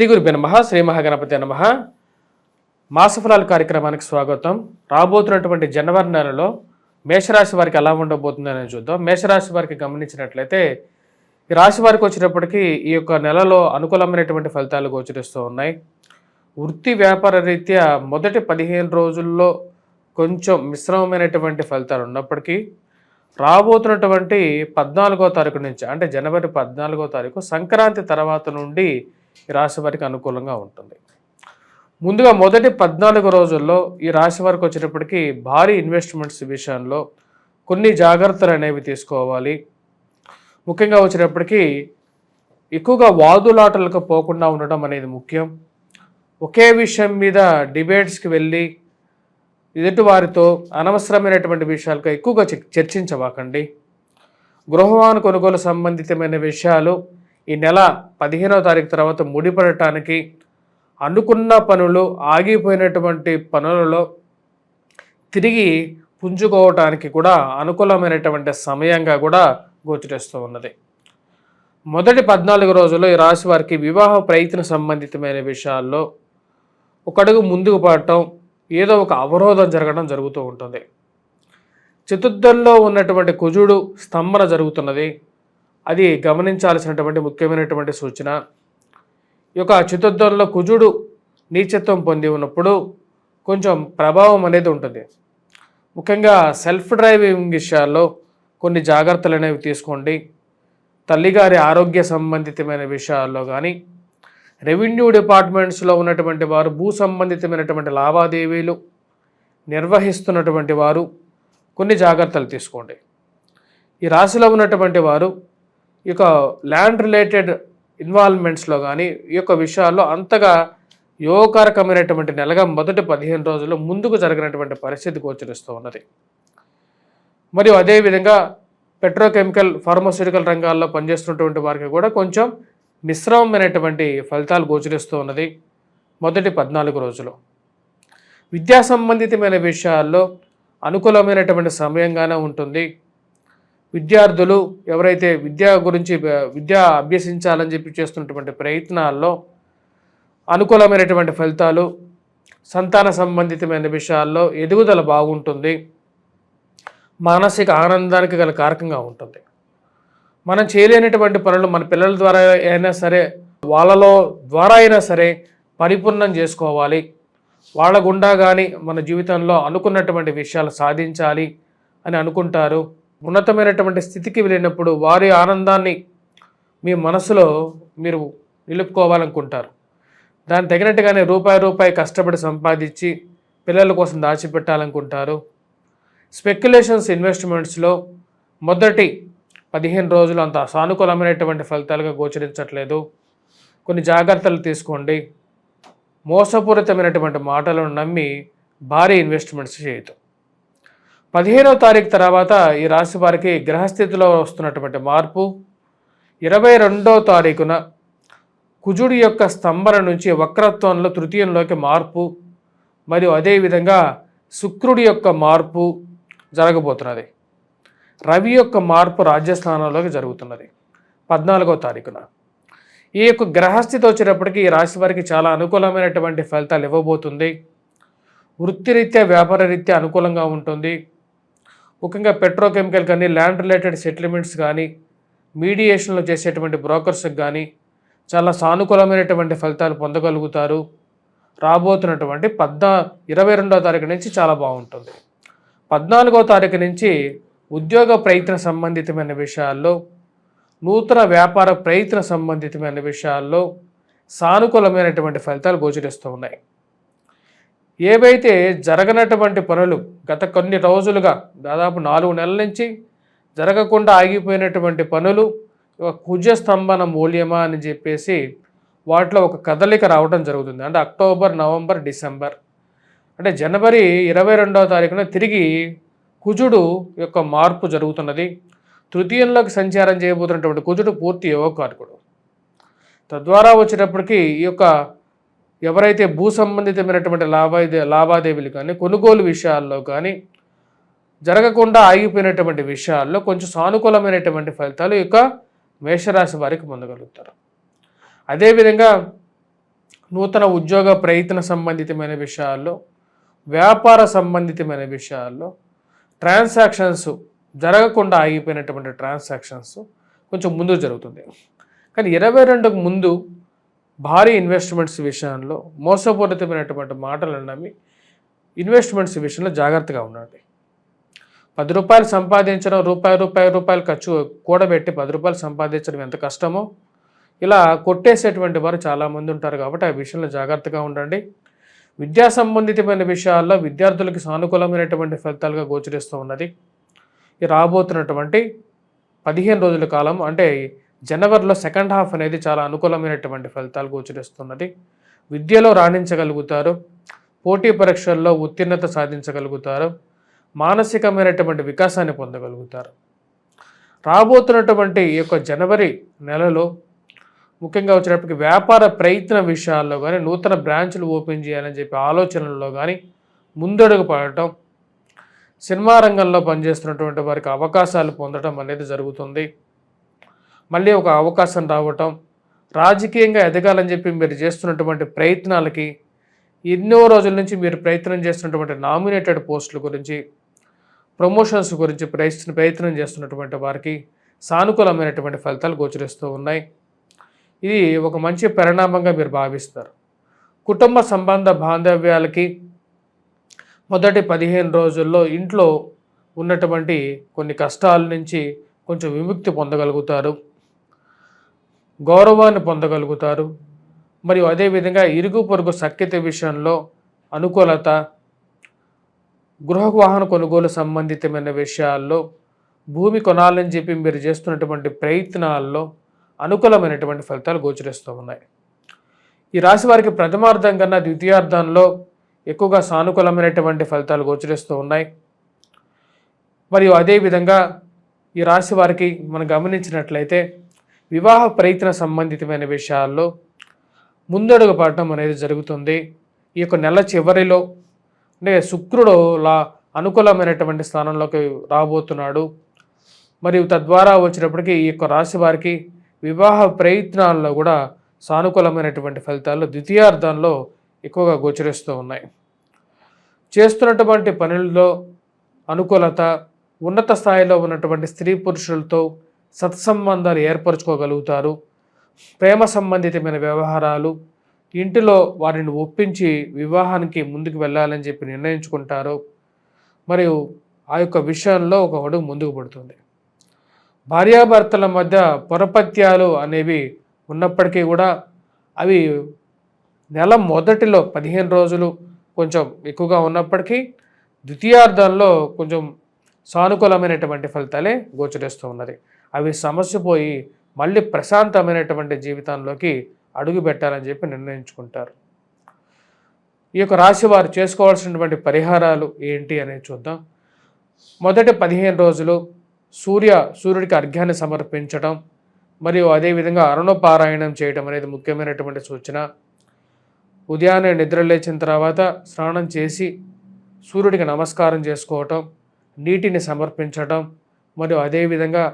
శ్రీ గురుబే నమ శ్రీ మహాగణపతి నమ. మాసఫలాలు కార్యక్రమానికి స్వాగతం. రాబోతున్నటువంటి జనవరి నెలలో మేషరాశి వారికి ఎలా ఉండబోతుందని చూద్దాం. మేషరాశి వారికి గమనించినట్లయితే ఈ రాశి వారికి వచ్చినప్పటికీ ఈ యొక్క నెలలో అనుకూలమైనటువంటి ఫలితాలు గోచరిస్తూ ఉన్నాయి. వృత్తి వ్యాపార రీత్యా మొదటి పదిహేను రోజుల్లో కొంచెం మిశ్రమమైనటువంటి ఫలితాలు ఉన్నప్పటికీ రాబోతున్నటువంటి పద్నాలుగో తారీఖు నుంచి అంటే జనవరి పద్నాలుగో తారీఖు సంక్రాంతి తర్వాత నుండి ఈ రాశి వారికి అనుకూలంగా ఉంటుంది. ముందుగా మొదటి పద్నాలుగు రోజుల్లో ఈ రాశి వారికి వచ్చేటప్పటికి భారీ ఇన్వెస్ట్మెంట్స్ విషయంలో కొన్ని జాగ్రత్తలు అనేవి తీసుకోవాలి. ముఖ్యంగా వచ్చేటప్పటికి ఎక్కువగా వాదులాటలకు పోకుండా ఉండడం అనేది ముఖ్యం. ఒకే విషయం మీద డిబేట్స్కి వెళ్ళి ఎదుటి వారితో అనవసరమైనటువంటి విషయాలకు ఎక్కువగా చ- చర్చించవాకండి. గృహవాహన కొనుగోలు సంబంధితమైన విషయాలు ఈ నెల పదిహేనవ తారీఖు తర్వాత ముడిపడటానికి అనుకున్న పనులు ఆగిపోయినటువంటి పనులలో తిరిగి పుంజుకోవటానికి కూడా అనుకూలమైనటువంటి సమయంగా కూడా గోచరిస్తూ ఉన్నది. మొదటి పద్నాలుగు రోజుల్లో ఈ రాశి వారికి వివాహ ప్రయత్న సంబంధితమైన విషయాల్లో ఒక అడుగు ముందుకు పడటం ఏదో ఒక అవరోధం జరగడం జరుగుతూ ఉంటుంది. చతుర్థంలో ఉన్నటువంటి కుజుడు స్తంభన జరుగుతున్నది. అది గమనించాల్సినటువంటి ముఖ్యమైనటువంటి సూచన. ఈ యొక్క చతుర్థంలో కుజుడు నీచత్వం పొంది ఉన్నప్పుడు కొంచెం ప్రభావం అనేది ఉంటుంది. ముఖ్యంగా సెల్ఫ్ డ్రైవింగ్ విషయాల్లో కొన్ని జాగ్రత్తలు అనేవి తీసుకోండి. తల్లిగారి ఆరోగ్య సంబంధితమైన విషయాల్లో కానీ రెవెన్యూ డిపార్ట్మెంట్స్లో ఉన్నటువంటి వారు భూ సంబంధితమైనటువంటి లావాదేవీలు నిర్వహిస్తున్నటువంటి వారు కొన్ని జాగ్రత్తలు తీసుకోండి. ఈ రాశిలో ఉన్నటువంటి వారు యొక్క ల్యాండ్ రిలేటెడ్ ఇన్వాల్వ్మెంట్స్లో కానీ ఈ యొక్క విషయాల్లో అంతగా యోగకారకమైనటువంటి నెలగా మొదటి పదిహేను రోజులు ముందుకు జరిగినటువంటి పరిస్థితి గోచరిస్తూ ఉన్నది. మరియు అదేవిధంగా పెట్రోకెమికల్ ఫార్మాస్యూటికల్ రంగాల్లో పనిచేస్తున్నటువంటి వారికి కూడా కొంచెం మిశ్రమమైనటువంటి ఫలితాలు గోచరిస్తూ ఉన్నది మొదటి పద్నాలుగు రోజులు. విద్యా సంబంధితమైన విషయాల్లో అనుకూలమైనటువంటి సమయంగానే ఉంటుంది. విద్యార్థులు ఎవరైతే విద్య గురించి విద్య అభ్యసించాలని చెప్పి చేస్తున్నటువంటి ప్రయత్నాల్లో అనుకూలమైనటువంటి ఫలితాలు సంతాన సంబంధితమైన విషయాల్లో ఎదుగుదల బాగుంటుంది. మానసిక ఆనందానికి గల కారకంగా ఉంటుంది. మనం చేయలేనటువంటి పనులు మన పిల్లల ద్వారా అయినా సరే వాళ్ళలో ద్వారా అయినా సరే పరిపూర్ణం చేసుకోవాలి. వాళ్ళ గుండా కానీ మన జీవితంలో అనుకున్నటువంటి విషయాలు సాధించాలి అని అనుకుంటారు. ఉన్నతమైనటువంటి స్థితికి వెళ్ళినప్పుడు వారి ఆనందాన్ని మీ మనసులో మీరు నిలుపుకోవాలనుకుంటారు. దాని తగినట్టుగానే రూపాయి రూపాయి కష్టపడి సంపాదించి పిల్లల కోసం దాచిపెట్టాలనుకుంటారు. స్పెక్యులేషన్స్ ఇన్వెస్ట్మెంట్స్లో మొదటి పదిహేను రోజులు అంత సానుకూలమైనటువంటి ఫలితాలుగా గోచరించట్లేదు. కొన్ని జాగ్రత్తలు తీసుకోండి. మోసపూరితమైనటువంటి మాటలను నమ్మి భారీ ఇన్వెస్ట్మెంట్స్ చేయదు పదిహేనవ తారీఖు తర్వాత ఈ రాశి వారికి గ్రహస్థితిలో వస్తున్నటువంటి మార్పు. ఇరవై రెండవ తారీఖున కుజుడి యొక్క స్తంభన నుంచి వక్రత్వంలో తృతీయంలోకి మార్పు. మరియు అదేవిధంగా శుక్రుడి యొక్క మార్పు జరగబోతున్నది. రవి యొక్క మార్పు రాజ్యస్థానంలోకి జరుగుతున్నది పద్నాలుగో తారీఖున. ఈ యొక్క గ్రహస్థితి వచ్చేటప్పటికి ఈ రాశి వారికి చాలా అనుకూలమైనటువంటి ఫలితాలు ఇవ్వబోతుంది. వృత్తిరీత్యా వ్యాపార రీత్యా అనుకూలంగా ఉంటుంది. ముఖ్యంగా పెట్రోకెమికల్ కానీ ల్యాండ్ రిలేటెడ్ సెటిల్మెంట్స్ కానీ మీడియేషన్లో చేసేటువంటి బ్రోకర్స్కి కానీ చాలా సానుకూలమైనటువంటి ఫలితాలు పొందగలుగుతారు. రాబోతున్నటువంటి పద్నా ఇరవై రెండో తారీఖు నుంచి చాలా బాగుంటుంది. పద్నాలుగో తారీఖు నుంచి ఉద్యోగ ప్రయత్న సంబంధితమైన విషయాల్లో నూతన వ్యాపార ప్రయత్న సంబంధితమైన విషయాల్లో సానుకూలమైనటువంటి ఫలితాలు గోచరిస్తూ ఉన్నాయి. ఏవైతే జరగనటువంటి పనులు గత కొన్ని రోజులుగా దాదాపు నాలుగు నెలల నుంచి జరగకుండా ఆగిపోయినటువంటి పనులు కుజస్తంభన కుజ స్తంభన మూల్యమా అని చెప్పేసి వాటిలో ఒక కదలిక రావడం జరుగుతుంది. అంటే అక్టోబర్ నవంబర్ డిసెంబర్. అంటే జనవరి ఇరవై రెండవ తారీఖున తిరిగి కుజుడు యొక్క మార్పు జరుగుతున్నది. తృతీయంలోకి సంచారం చేయబోతున్నటువంటి కుజుడు పూర్తి యోగకారకుడు. తద్వారా వచ్చేటప్పటికి ఈ యొక్క ఎవరైతే భూ సంబంధితమైనటువంటి లాభాదే లావాదేవీలు కానీ కొనుగోలు విషయాల్లో కానీ జరగకుండా ఆగిపోయినటువంటి విషయాల్లో కొంచెం సానుకూలమైనటువంటి ఫలితాలు ఇక యొక్క మేషరాశి వారికి పొందగలుగుతారు. అదేవిధంగా నూతన ఉద్యోగ ప్రయత్న సంబంధితమైన విషయాల్లో వ్యాపార సంబంధితమైన విషయాల్లో ట్రాన్సాక్షన్స్ జరగకుండా ఆగిపోయినటువంటి ట్రాన్సాక్షన్స్ కొంచెం ముందు జరుగుతుంది. కానీ ఇరవై రెండుకు ముందు భారీ ఇన్వెస్ట్మెంట్స్ విషయంలో మోసపూరితమైనటువంటి మాటలను నమ్మి ఇన్వెస్ట్మెంట్స్ విషయంలో జాగ్రత్తగా ఉండండి. పది రూపాయలు సంపాదించడం రూపాయి రూపాయి రూపాయలు ఖర్చు కూడబెట్టి పది రూపాయలు సంపాదించడం ఎంత కష్టమో? ఇలా కొట్టేసేటువంటి వారు చాలామంది ఉంటారు కాబట్టి ఆ విషయంలో జాగ్రత్తగా ఉండండి. విద్యా సంబంధితమైన విషయాల్లో విద్యార్థులకు సానుకూలమైనటువంటి ఫలితాలుగా గోచరిస్తూ ఉన్నది. ఈ రాబోతున్నటువంటి పదిహేను రోజుల కాలం అంటే జనవరిలో సెకండ్ హాఫ్ అనేది చాలా అనుకూలమైనటువంటి ఫలితాలు గోచరిస్తున్నది. విద్యలో రాణించగలుగుతారు. పోటీ పరీక్షల్లో ఉత్తీర్ణత సాధించగలుగుతారు. మానసికమైనటువంటి వికాసాన్ని పొందగలుగుతారు. రాబోతున్నటువంటి ఈ యొక్క జనవరి నెలలో ముఖ్యంగా వచ్చేటప్పటికి వ్యాపార ప్రయత్న విషయాల్లో కానీ నూతన బ్రాంచ్లు ఓపెన్ చేయాలని చెప్పి ఆలోచనల్లో కానీ ముందడుగు పడటం సినిమా రంగంలో పనిచేస్తున్నటువంటి వారికి అవకాశాలు పొందడం అనేది జరుగుతుంది. మళ్ళీ ఒక అవకాశం రావటం రాజకీయంగా ఎదగాలని చెప్పి మీరు చేస్తున్నటువంటి ప్రయత్నాలకి ఎన్నో రోజుల నుంచి మీరు ప్రయత్నం చేస్తున్నటువంటి నామినేటెడ్ పోస్టుల గురించి ప్రమోషన్స్ గురించి ప్రయత్న ప్రయత్నం చేస్తున్నటువంటి వారికి సానుకూలమైనటువంటి ఫలితాలు గోచరిస్తూ ఉన్నాయి. ఇది ఒక మంచి పరిణామంగా మీరు భావిస్తారు. కుటుంబ సంబంధ బాంధవ్యాలకి మొదటి పదిహేను రోజుల్లో ఇంట్లో ఉన్నటువంటి కొన్ని కష్టాల నుంచి కొంచెం విముక్తి పొందగలుగుతారు. గౌరవాన్ని పొందగలుగుతారు. మరియు అదేవిధంగా ఇరుగు పొరుగు సఖ్యత విషయంలో అనుకూలత గృహ వాహన కొనుగోలు సంబంధితమైన విషయాల్లో భూమి కొనాలని చెప్పి మీరు చేస్తున్నటువంటి ప్రయత్నాల్లో అనుకూలమైనటువంటి ఫలితాలు గోచరిస్తూ ఉన్నాయి. ఈ రాశి వారికి ప్రథమార్థం కన్నా ద్వితీయార్థంలో ఎక్కువగా సానుకూలమైనటువంటి ఫలితాలు గోచరిస్తూ ఉన్నాయి. మరియు అదేవిధంగా ఈ రాశి వారికి మనం గమనించినట్లయితే వివాహ ప్రయత్న సంబంధితమైన విషయాల్లో ముందడుగు పడటం అనేది జరుగుతుంది. ఈ యొక్క నెల చివరిలో అంటే శుక్రుడు లా అనుకూలమైనటువంటి స్థానంలోకి రాబోతున్నాడు. మరియు తద్వారా వచ్చినప్పటికీ ఈ యొక్క రాశి వారికి వివాహ ప్రయత్నాల్లో కూడా సానుకూలమైనటువంటి ఫలితాలు ద్వితీయార్థంలో ఎక్కువగా గోచరిస్తూ ఉన్నాయి. చేస్తున్నటువంటి పనుల్లో అనుకూలత ఉన్నత స్థాయిలో ఉన్నటువంటి స్త్రీ పురుషులతో సత్సంబంధాలు ఏర్పరచుకోగలుగుతారు. ప్రేమ సంబంధితమైన వ్యవహారాలు ఇంటిలో వారిని ఒప్పించి వివాహానికి ముందుకు వెళ్ళాలని చెప్పి నిర్ణయించుకుంటారు. మరియు ఆ యొక్క విషయంలో ఒక అడుగు ముందుకు పడుతుంది. భార్యాభర్తల మధ్య పొరపత్యాలు అనేవి ఉన్నప్పటికీ కూడా అవి నెల మొదటిలో పదిహేను రోజులు కొంచెం ఎక్కువగా ఉన్నప్పటికీ ద్వితీయార్థంలో కొంచెం సానుకూలమైనటువంటి ఫలితాలే గోచరిస్తూ ఉన్నది. అవి సమస్య పోయి మళ్ళీ ప్రశాంతమైనటువంటి జీవితంలోకి అడుగు పెట్టాలని చెప్పి నిర్ణయించుకుంటారు. ఈ యొక్క రాశి వారు చేసుకోవాల్సినటువంటి పరిహారాలు ఏంటి అనేది చూద్దాం. మొదటి పదిహేను రోజులు సూర్య సూర్యుడికి అర్ఘ్యాన్ని సమర్పించడం మరియు అదేవిధంగా అరుణపారాయణం చేయడం అనేది ముఖ్యమైనటువంటి సూచన. ఉదయాన్నే నిద్ర లేచిన తర్వాత స్నానం చేసి సూర్యుడికి నమస్కారం చేసుకోవటం నీటిని సమర్పించడం మరియు అదేవిధంగా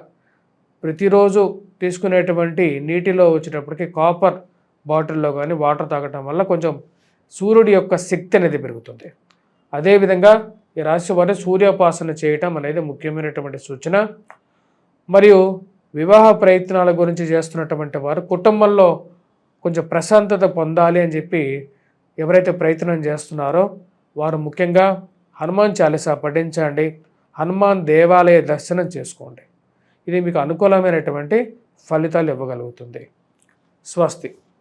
ప్రతిరోజు తీసుకునేటువంటి నీటిలో వచ్చేటప్పటికి కాపర్ బాటిల్లో కానీ వాటర్ తాగటం వల్ల కొంచెం సూర్యుడి యొక్క శక్తి అనేది పెరుగుతుంది. అదేవిధంగా ఈ రాశి వారు సూర్యోపాసన చేయటం అనేది ముఖ్యమైనటువంటి సూచన. మరియు వివాహ ప్రయత్నాల గురించి చేస్తున్నటువంటి వారు కుటుంబంలో కొంచెం ప్రశాంతత పొందాలి అని చెప్పి ఎవరైతే ప్రయత్నం చేస్తున్నారో వారు ముఖ్యంగా హనుమాన్ చాలీసా పఠించండి. హనుమాన్ దేవాలయ దర్శనం చేసుకోండి. ఇది మీకు అనుకూలమైనటువంటి ఫలితాలు ఇవ్వగలుగుతుంది. స్వస్తి.